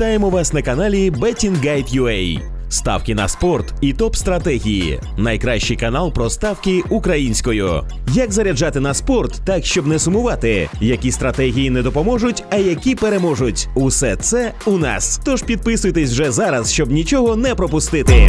Вітаємо вас на каналі Betting Guide UA. Ставки на спорт і топ-стратегії. Найкращий канал про ставки українською. Як заряджати на спорт так, щоб не сумувати? Які стратегії не допоможуть, а які переможуть? Усе це у нас. Тож підписуйтесь вже зараз, щоб нічого не пропустити.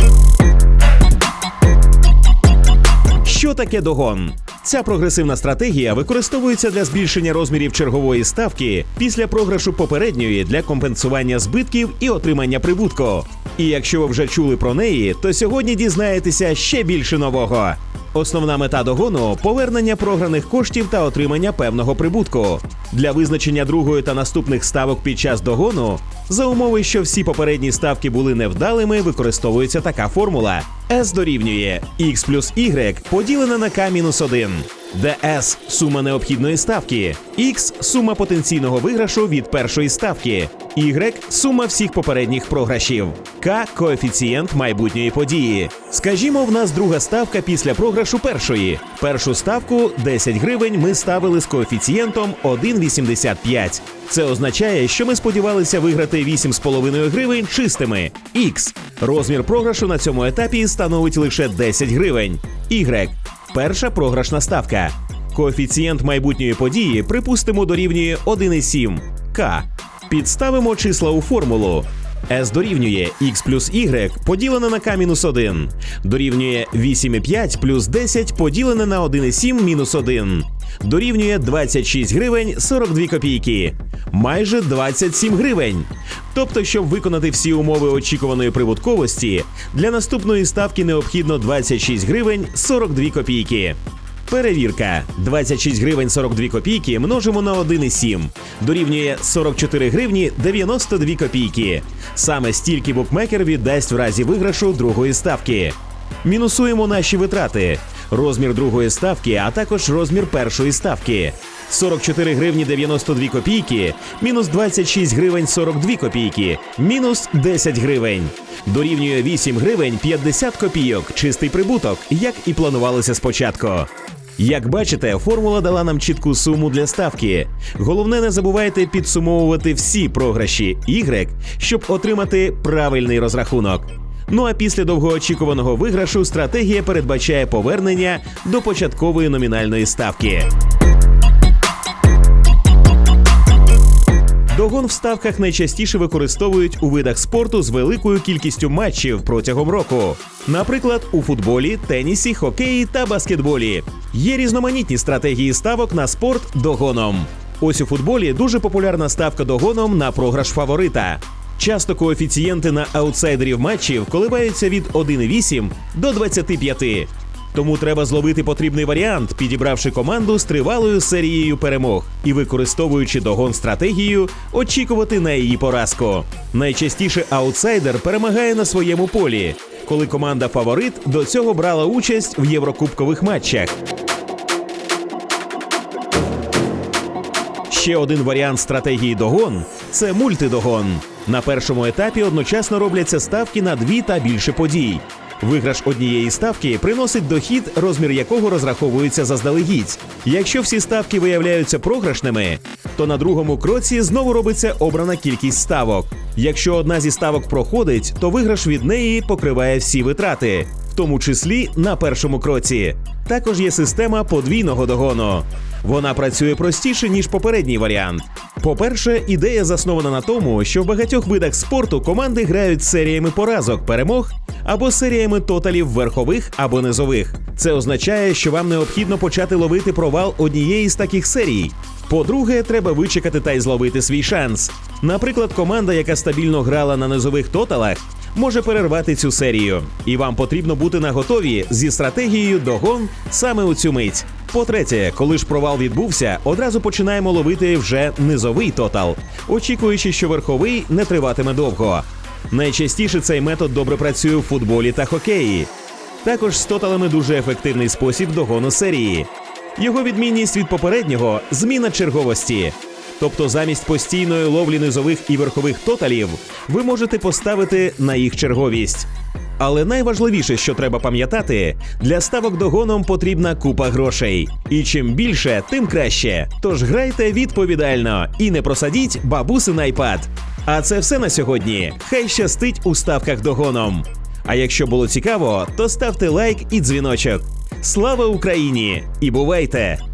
Таке догон? Ця прогресивна стратегія використовується для збільшення розмірів чергової ставки після програшу попередньої для компенсування збитків і отримання прибутку. І якщо ви вже чули про неї, то сьогодні дізнаєтеся ще більше нового. Основна мета догону повернення програних коштів та отримання певного прибутку. Для визначення другої та наступних ставок під час догону, за умови, що всі попередні ставки були невдалими, використовується така формула: S дорівнює x плюс y поділене на k мінус 1 де S – сума необхідної ставки, X – сума потенційного виграшу від першої ставки, Y – сума всіх попередніх програшів, К – коефіцієнт майбутньої події. Скажімо, в нас друга ставка після програшу першої. Першу ставку 10 гривень ми ставили з коефіцієнтом 1,85. Це означає, що ми сподівалися виграти 8,5 гривень чистими. X – розмір програшу на цьому етапі становить лише 10 гривень. Y Перша програшна ставка. Коефіцієнт майбутньої події, припустимо, дорівнює 1,7 К. Підставимо числа у формулу. S дорівнює x плюс y поділене на k мінус 1. Дорівнює 8,5 плюс 10 поділене на 1,7 мінус 1. Дорівнює 26 гривень 42 копійки. Майже 27 гривень. Тобто, щоб виконати всі умови очікуваної прибутковості, для наступної ставки необхідно 26 гривень 42 копійки. Перевірка: 26 гривень 42 копійки множимо на 1,7. Дорівнює 44 гривні 92 копійки. Саме стільки букмекер віддасть в разі виграшу другої ставки. Мінусуємо наші витрати. Розмір другої ставки, а також розмір першої ставки. 44 гривні 92 копійки, мінус 26 гривень 42 копійки, мінус 10 гривень. Дорівнює 8 гривень 50 копійок. Чистий прибуток, як і планувалося спочатку. Як бачите, формула дала нам чітку суму для ставки. Головне, не забувайте підсумовувати всі програші Y, щоб отримати правильний розрахунок. Ну а після довгоочікуваного виграшу стратегія передбачає повернення до початкової номінальної ставки. Догон в ставках найчастіше використовують у видах спорту з великою кількістю матчів протягом року. Наприклад, у футболі, тенісі, хокеї та баскетболі. Є різноманітні стратегії ставок на спорт догоном. Ось у футболі дуже популярна ставка догоном на програш фаворита. Часто коефіцієнти на аутсайдерів матчів коливаються від 1,8 до 25. Тому треба зловити потрібний варіант, підібравши команду з тривалою серією перемог і використовуючи догон стратегію, очікувати на її поразку. Найчастіше аутсайдер перемагає на своєму полі, коли команда фаворит до цього брала участь в єврокубкових матчах. Ще один варіант стратегії догон це мультидогон. На першому етапі одночасно робляться ставки на дві та більше подій. Виграш однієї ставки приносить дохід, розмір якого розраховується заздалегідь. Якщо всі ставки виявляються програшними, то на другому кроці знову робиться обрана кількість ставок. Якщо одна зі ставок проходить, то виграш від неї покриває всі витрати, в тому числі на першому кроці. Також є система подвійного догону. Вона працює простіше ніж попередній варіант. По-перше, ідея заснована на тому, що в багатьох видах спорту команди грають серіями поразок, перемог або серіями тоталів верхових або низових. Це означає, що вам необхідно почати ловити провал однієї з таких серій. По-друге, треба вичекати та й зловити свій шанс. Наприклад, команда, яка стабільно грала на низових тоталах, може перервати цю серію, і вам потрібно бути на готові зі стратегією догон саме у цю мить. По-третє, коли ж провал відбувся, одразу починаємо ловити вже низовий тотал, очікуючи, що верховий не триватиме довго. Найчастіше цей метод добре працює в футболі та хокеї. Також з тоталами дуже ефективний спосіб догону серії. Його відмінність від попереднього зміна черговості. Тобто замість постійної ловлі низових і верхових тоталів ви можете поставити на їх черговість. Але найважливіше, що треба пам'ятати, для ставок догоном потрібна купа грошей. І чим більше, тим краще. Тож грайте відповідально і не просадіть бабусин айпад. А це все на сьогодні. Хай щастить у ставках догоном. А якщо було цікаво, то ставте лайк і дзвіночок. Слава Україні! І бувайте!